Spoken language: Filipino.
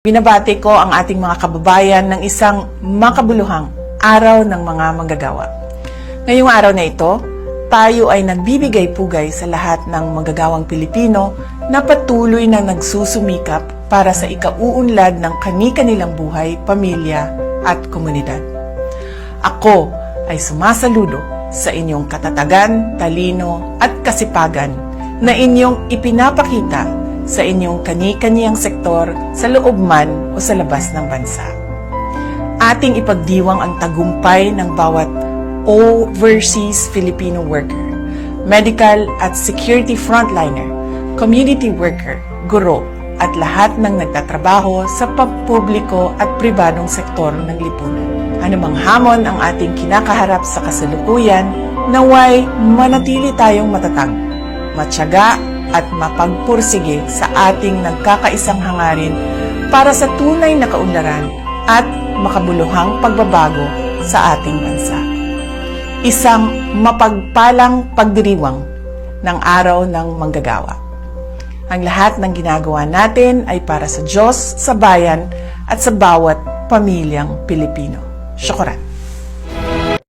Binabati ko ang ating mga kababayan ng isang makabuluhang araw ng mga manggagawa. Ngayong araw na ito, tayo ay nagbibigay pugay sa lahat ng manggagawang Pilipino na patuloy na nagsusumikap para sa ikauunlad ng kani-kanilang buhay, pamilya at komunidad. Ako ay sumasaludo sa inyong katatagan, talino at kasipagan na inyong ipinapakita sa inyong kani-kaniyang sektor sa loob man o sa labas ng bansa. Ating ipagdiwang ang tagumpay ng bawat overseas Filipino worker, medical at security frontliner, community worker, guro, at lahat ng nagtatrabaho sa pampubliko at pribadong sektor ng lipunan. Anumang hamon ang ating kinakaharap sa kasalukuyan, naway manatili tayong matatag, matyaga at mapagpursige sa ating nagkakaisang hangarin para sa tunay na kaunlaran at makabuluhang pagbabago sa ating bansa. Isang mapagpalang pagdiriwang ng araw ng manggagawa. Ang lahat ng ginagawa natin ay para sa Diyos, sa bayan, at sa bawat pamilyang Pilipino. Syukuran.